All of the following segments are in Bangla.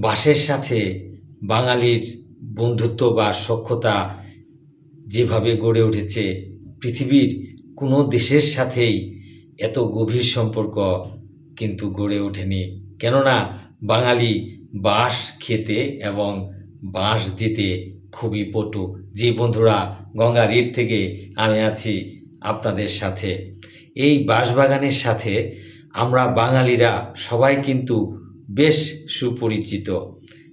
বাঁশের সাথে বাঙালির বন্ধুত্ব বা সখ্যতা যেভাবে গড়ে উঠেছে, পৃথিবীর কোনো দেশের সাথেই এত গভীর সম্পর্ক কিন্তু গড়ে ওঠেনি। কেননা বাঙালি বাঁশ খেতে এবং বাঁশ দিতে খুবই পটু। যে বন্ধুরা গঙ্গার ইট থেকে আমি আছি আপনাদের সাথে। এই বাঁশবাগানের সাথে আমরা বাঙালিরা সবাই কিন্তু বেশ সুপরিচিত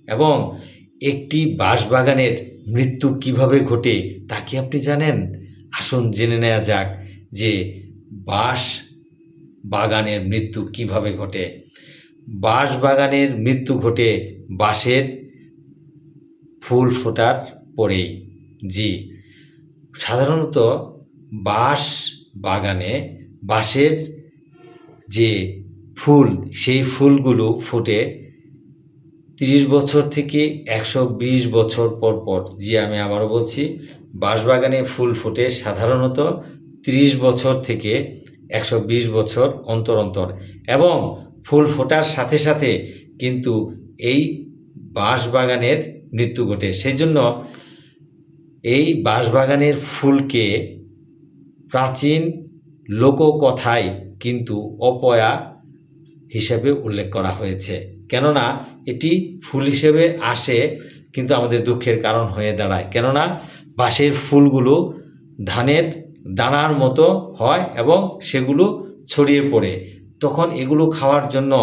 এবং একটি বাঁশবাগানের মৃত্যু কীভাবে ঘটে তা কি আপনি জানেন? আসুন জেনে নেওয়া যাক যে বাঁশ বাগানের মৃত্যু কীভাবে ঘটে। বাঁশ বাগানের মৃত্যু ঘটে বাঁশের ফুল ফোটার পরেই। জি, সাধারণত বাঁশ বাগানে বাঁশের যে ফুল, সেই ফুলগুলো ফুটে তিরিশ বছর থেকে একশো বিশ বছর পর পর। জি, আমি আবারও বলছি, বাঁশবাগানে ফুল ফোটে সাধারণত তিরিশ বছর থেকে একশো বিশ বছর অন্তর অন্তর। এবং ফুল ফোটার সাথে সাথে কিন্তু এই বাঁশবাগানের মৃত্যু ঘটে। সেই জন্য এই বাঁশবাগানের ফুলকে প্রাচীন লোককথায় কিন্তু অপয়া হিসেবে উল্লেখ করা হয়েছে। কেননা এটি ফুল হিসেবে আসে, কিন্তু আমাদের দুঃখের কারণ হয়ে দাঁড়ায়। কেননা বাঁশের ফুলগুলো ধানের দানার মতো হয় এবং সেগুলো ছড়িয়ে পড়ে। তখন এগুলো খাওয়ার জন্য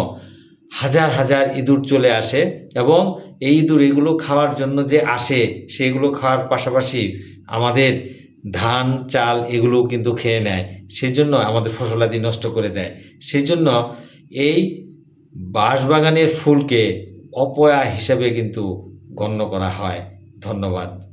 হাজার হাজার ইঁদুর চলে আসে এবং এই ইঁদুর এগুলো খাওয়ার জন্য যে আসে, সেগুলো খাওয়ার পাশাপাশি আমাদের ধান, চাল এগুলো কিন্তু খেয়ে নেয়। সেই জন্য আমাদের ফসলাদি নষ্ট করে দেয়। সেই জন্য এই বাঁশবাগানের ফুলকে অপয়া হিসেবে কিন্তু গণ্য করা হয়। ধন্যবাদ।